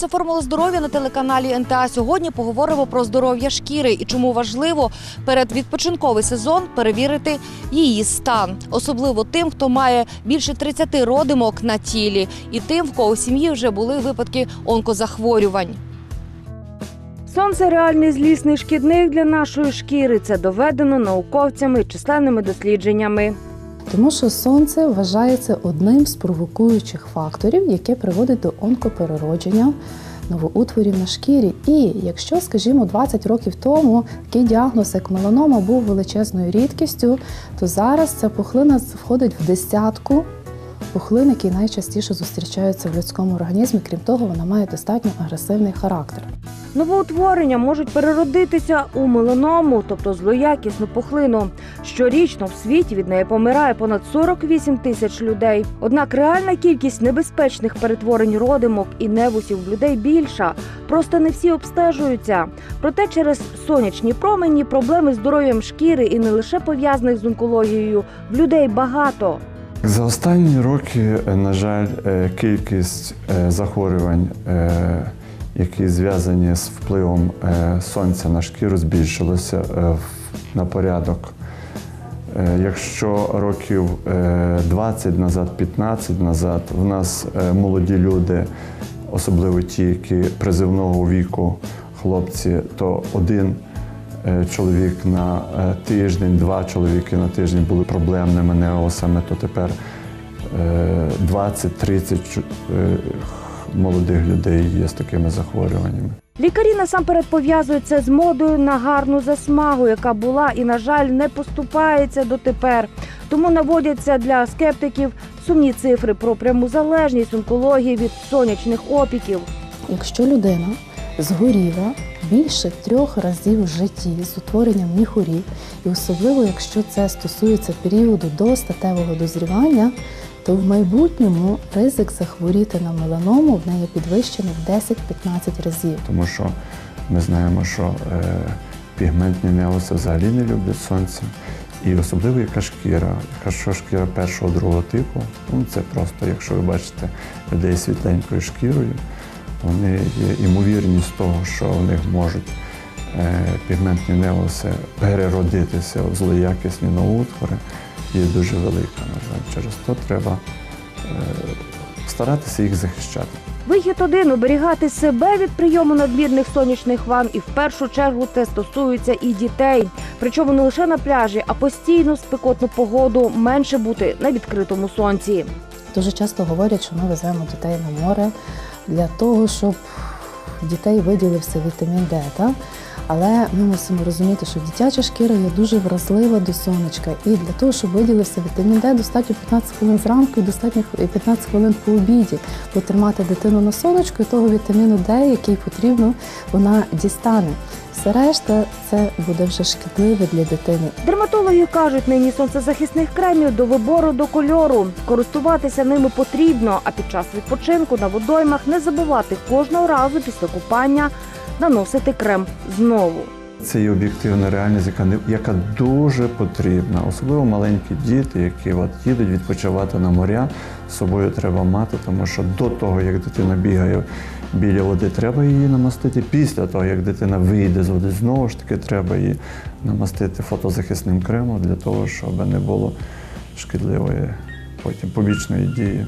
Вітаю, це формула здоров'я на телеканалі НТА. Сьогодні поговоримо про здоров'я шкіри і чому важливо перед відпочинковий сезон перевірити її стан, особливо тим, хто має більше 30 родимок на тілі, і тим, в кого в сім'ї вже були випадки онкозахворювань. Сонце реальний злісний шкідник для нашої шкіри. Це доведено науковцями численними дослідженнями. Тому що сонце вважається одним з провокуючих факторів, яке приводить до онкопереродження новоутворів на шкірі. І якщо, скажімо, 20 років тому такий діагноз, як меланома, був величезною рідкістю, то зараз ця пухлина входить в десятку пухлин, які найчастіше зустрічаються в людському організмі. Крім того, вона має достатньо агресивний характер. Новоутворення можуть переродитися у меланому, тобто злоякісну пухлину. Щорічно в світі від неї помирає понад 48 тисяч людей. Однак реальна кількість небезпечних перетворень родимок і невусів в людей більша. Просто не всі обстежуються. Проте через сонячні промені проблеми з здоров'ям шкіри і не лише пов'язаних з онкологією в людей багато. За останні роки, е, на жаль, е, кількість е, захворювань, які зв'язані з впливом сонця на шкіру, збільшилося е, на порядок. Е, Якщо років е, 20 назад, 15 назад, в нас е, молоді люди, особливо ті, які призивного віку хлопці, то один е, чоловік на е, тиждень, два чоловіки на тиждень були проблемними неосами, то тепер е, 20-30 е, молодих людей є з такими захворюваннями. Лікарі насамперед пов'язують це з модою на гарну засмагу, яка була і, на жаль, не поступається дотепер. Тому наводяться для скептиків сумні цифри про пряму залежність онкології від сонячних опіків. Якщо людина згоріла більше трьох разів в житті з утворенням міхурів, і особливо якщо це стосується періоду до статевого дозрівання, то в майбутньому ризик захворіти на меланому в неї підвищений в 10-15 разів. Тому що ми знаємо, що е, пігментні неоси взагалі не люблять сонця. І особливо яка шкіра, яка що шкіра першого другого типу, ну це просто, якщо ви бачите людей світленькою шкірою, вони є імовірність того, що в них можуть е, пігментні неоси переродитися в злоякісні новоутвори, є дуже велика. На жаль, через то треба е, старатися їх захищати. Вихід один оберігати себе від прийому надмірних сонячних ванн, і в першу чергу це стосується і дітей. Причому не лише на пляжі, а постійно в спекотну погоду менше бути на відкритому сонці. Дуже часто говорять, що ми веземо дітей на море для того, щоб дітей виділився вітамін Д. Та? Але ми мусимо розуміти, що дитяча шкіра є дуже вразлива до сонечка. І для того, щоб виділився вітамін Д, достатньо 15 хвилин зранку і достатньо 15 хвилин по обіді. Потримати дитину на сонечку і того вітаміну Д, який потрібно, вона дістане. Все решта це буде вже шкідливе для дитини. Дерматологи кажуть, нині сонцезахисних кремів до вибору до кольору. Користуватися ними потрібно, а під час відпочинку на водоймах не забувати кожного разу після купання наносити крем знову. Це є об'єктивна реальність, яка не яка дуже потрібна, особливо маленькі діти, які от їдуть відпочивати на моря. З собою треба мати, тому що до того, як дитина бігає біля води, треба її намастити. Після того, як дитина вийде з води, знову ж таки треба її намастити фотозахисним кремом для того, щоб не було шкідливої потім побічної дії.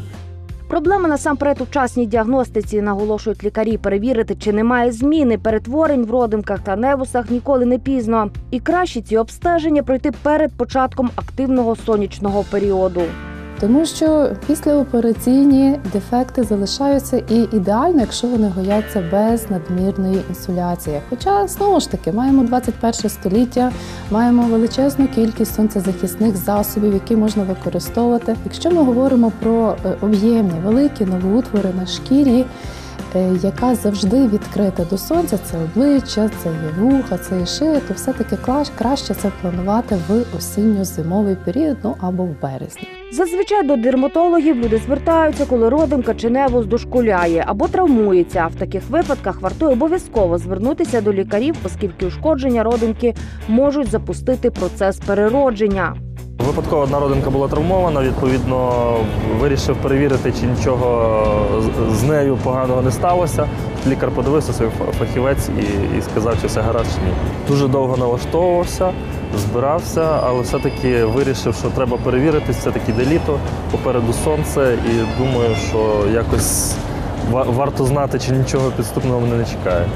Проблема насамперед у вчасній діагностиці, наголошують лікарі. Перевірити, чи немає зміни перетворень в родимках та невусах ніколи не пізно. І краще ці обстеження пройти перед початком активного сонячного періоду. Тому що післяопераційні дефекти залишаються і ідеально, якщо вони гояться без надмірної інсуляції. Хоча знову ж таки маємо 21 століття, маємо величезну кількість сонцезахисних засобів, які можна використовувати. Якщо ми говоримо про е, об'ємні великі новоутвори на шкірі. Яка завжди відкрита до сонця, це обличчя, це є вуха, це є шия, то все-таки краще це планувати в осінньо-зимовий період, ну або в березні. Зазвичай до дерматологів люди звертаються, коли родинка чи невус дошкуляє або травмується. В таких випадках вартує обов'язково звернутися до лікарів, оскільки ушкодження родинки можуть запустити процес переродження. Випадково одна родинка була травмована, відповідно, вирішив перевірити, чи нічого з- нею поганого не сталося. Лікар подивився свій фахівець і, і сказав, чи все гаразд чи ні. Дуже довго налаштовувався, збирався, але все-таки вирішив, що треба перевіритись, все-таки де літо, попереду сонце, і думаю, що якось варто знати, чи нічого підступного мене не чекає.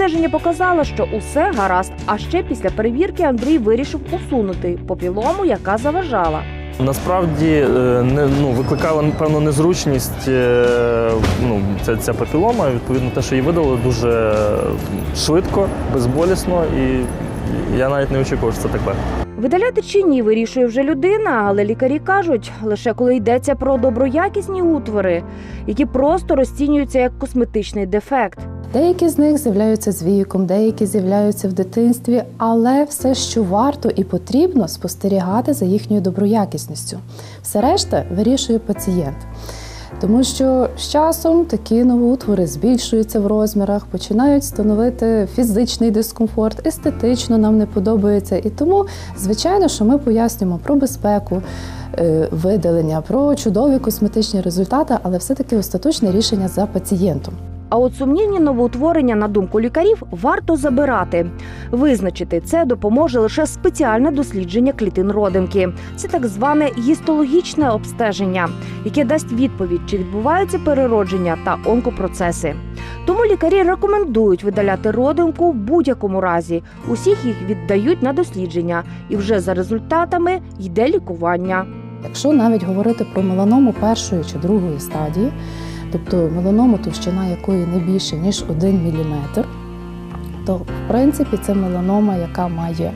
Обстеження показало, що усе гаразд. А ще після перевірки Андрій вирішив усунути попілому, яка заважала. Насправді е, не ну викликала певну незручність. е, Ну ця, ця папілома. Відповідно, те, що її видали дуже швидко, безболісно, і я навіть не очікував, що це так легко. Видаляти чи ні, вирішує вже людина, але лікарі кажуть, лише коли йдеться про доброякісні утвори, які просто розцінюються як косметичний дефект. Деякі з них з'являються з віком, деякі з'являються в дитинстві, але все, що варто і потрібно, спостерігати за їхньою доброякісністю. Все решта вирішує пацієнт. Тому що з часом такі новоутвори збільшуються в розмірах, починають становити фізичний дискомфорт, естетично нам не подобається. І тому, звичайно, що ми пояснюємо про безпеку е, видалення, про чудові косметичні результати, але все-таки остаточне рішення за пацієнтом. А от сумнівні новоутворення, на думку лікарів, варто забирати. Визначити це допоможе лише спеціальне дослідження клітин родинки. Це так зване гістологічне обстеження, яке дасть відповідь, чи відбуваються переродження та онкопроцеси. Тому лікарі рекомендують видаляти родинку в будь-якому разі. Усіх їх віддають на дослідження, і вже за результатами йде лікування. Якщо навіть говорити про меланому першої чи другої стадії, тобто меланому, товщина якої не більше ніж 1 мм, то в принципі це меланома, яка має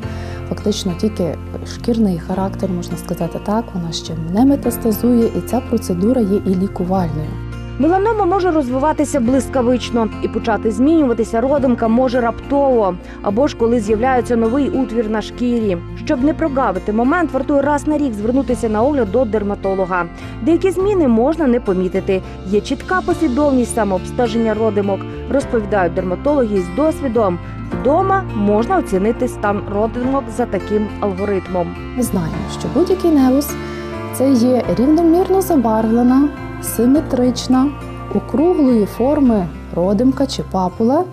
фактично тільки шкірний характер, можна сказати так, вона ще не метастазує, і ця процедура є і лікувальною. Меланома може розвиватися блискавично і почати змінюватися родинка може раптово, або ж коли з'являється новий утвір на шкірі. Щоб не прогавити момент, вартує раз на рік звернутися на огляд до дерматолога. Деякі зміни можна не помітити. Є чітка послідовність самообстеження родимок, розповідають дерматологи з досвідом. Вдома можна оцінити стан родимок за таким алгоритмом. Ми знаємо, що будь-який невус це є рівномірно забарвлена, симетрична, округлої форми родимка чи папула,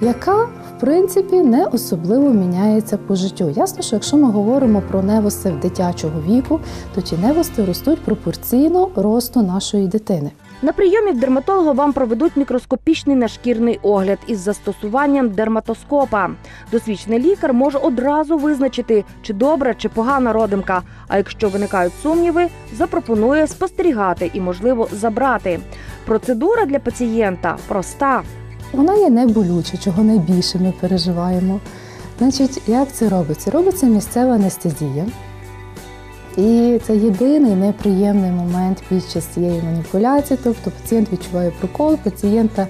яка в принципі не особливо міняється по життю. Ясно, що якщо ми говоримо про невости в дитячого віку, то ті невости ростуть пропорційно росту нашої дитини. На прийомі в дерматолога вам проведуть мікроскопічний нашкірний огляд із застосуванням дерматоскопа. Досвідчений лікар може одразу визначити, чи добра, чи погана родимка. А якщо виникають сумніви, запропонує спостерігати і, можливо, забрати. Процедура для пацієнта проста. Вона є не чого найбільше ми переживаємо. Значить, як це робиться? Робиться місцева анестезія. І це єдиний неприємний момент під час цієї маніпуляції. Тобто пацієнт відчуває прокол, пацієнта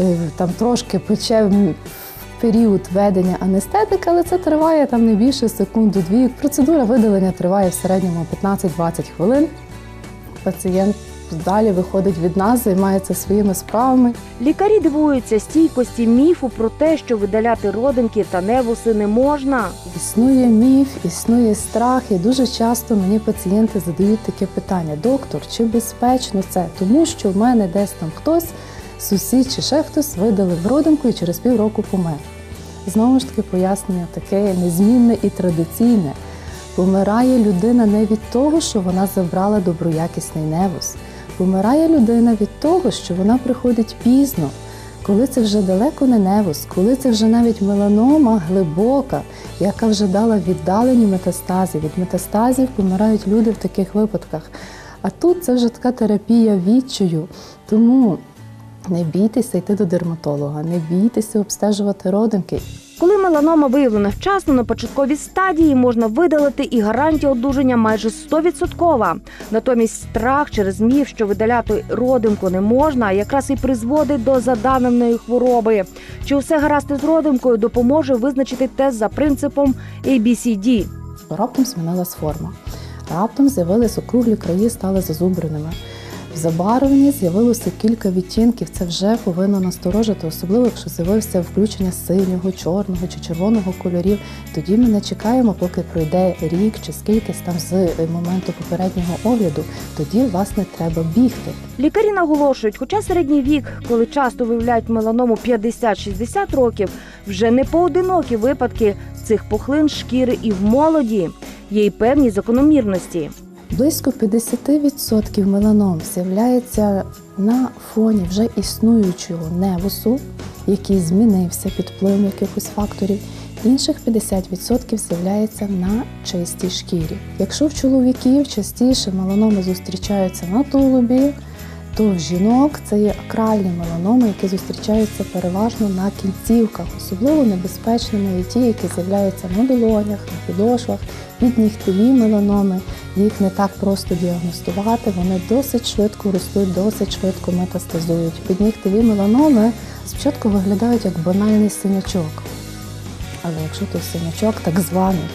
е, там трошки пече період ведення анестетика, але це триває там не більше секунду-дві. Процедура видалення триває в середньому 15-20 хвилин. Пацієнт далі виходить від нас, займається своїми справами. Лікарі дивуються стійкості міфу про те, що видаляти родинки та невуси не можна. Існує міф, існує страх, і дуже часто мені пацієнти задають таке питання: доктор, чи безпечно це? Тому що в мене десь там хтось, сусід чи ще хтось видалив родинку і через півроку помер. Знову ж таки, пояснення таке незмінне і традиційне. Помирає людина не від того, що вона забрала доброякісний невус. Помирає людина від того, що вона приходить пізно, коли це вже далеко не невус, коли це вже навіть меланома глибока, яка вже дала віддалені метастази. Від метастазів помирають люди в таких випадках. А тут це вже така терапія відчаю. Тому не бійтеся йти до дерматолога, не бійтеся обстежувати родинки. Коли меланома виявлена вчасно на початковій стадії, можна видалити і гарантія одужання майже 100%. Натомість страх через міф, що видаляти родимку не можна, якраз і призводить до заданеної хвороби. Чи усе гаразд із родимкою допоможе визначити тест за принципом ABCD. Раптом змінилась форма. Раптом з'явились округлі краї, стали зазубреними. В з'явилося кілька відтінків. Це вже повинно насторожити, особливо якщо з'явився включення синього, чорного чи червоного кольорів. Тоді ми не чекаємо, поки пройде рік чи скількись там з моменту попереднього огляду. Тоді власне треба бігти. Лікарі наголошують, хоча середній вік, коли часто виявляють меланому 50-60 років, вже не поодинокі випадки цих пухлин шкіри і в молоді. Є й певні закономірності. Близько 50% меланом з'являється на фоні вже існуючого невусу, який змінився під впливом якихось факторів. Інших 50% з'являється на чистій шкірі. Якщо в чоловіків частіше меланоми зустрічаються на тулубі, то в жінок це є акральні меланоми, які зустрічаються переважно на кінцівках. Особливо небезпечними є ті, які з'являються на долонях, на підошвах, піднігтеві меланоми. Їх не так просто діагностувати, вони досить швидко ростуть, досить швидко метастазують. Піднігтеві меланоми спочатку виглядають як банальний синячок. Але якщо той синячок так званий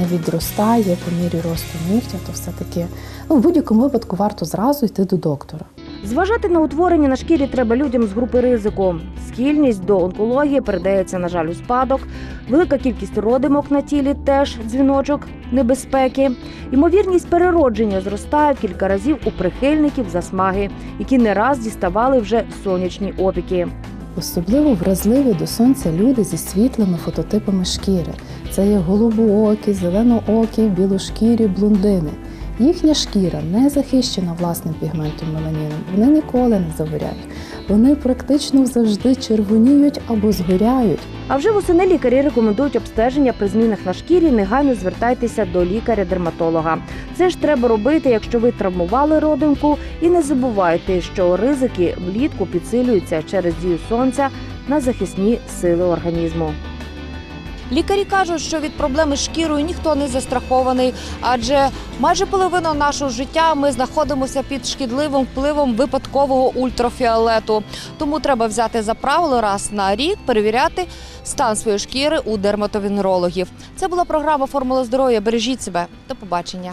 не відростає по мірі росту нігтя, то все-таки ну, в будь-якому випадку варто зразу йти до доктора. Зважати на утворення на шкірі треба людям з групи ризику. Схильність до онкології передається, на жаль, у спадок. Велика кількість родимок на тілі теж дзвіночок небезпеки. Ймовірність переродження зростає в кілька разів у прихильників засмаги, які не раз діставали вже сонячні опіки. Особливо вразливі до сонця люди зі світлими фототипами шкіри. Це є голубоокі, зеленоокі, білошкірі, блондини. Їхня шкіра не захищена власним пігментом меланіном. Вони ніколи не загоряють. Вони практично завжди червоніють або згоряють. А вже восени лікарі рекомендують обстеження при змінах на шкірі. Негайно звертайтеся до лікаря-дерматолога. Це ж треба робити, якщо ви травмували родинку, і не забувайте, що ризики влітку підсилюються через дію сонця на захисні сили організму. Лікарі кажуть, що від проблеми з шкірою ніхто не застрахований, адже майже половину нашого життя ми знаходимося під шкідливим впливом випадкового ультрафіолету. Тому треба взяти за правило раз на рік перевіряти стан своєї шкіри у дерматовенерологів. Це була програма Формула здоров'я. Бережіть себе. До побачення.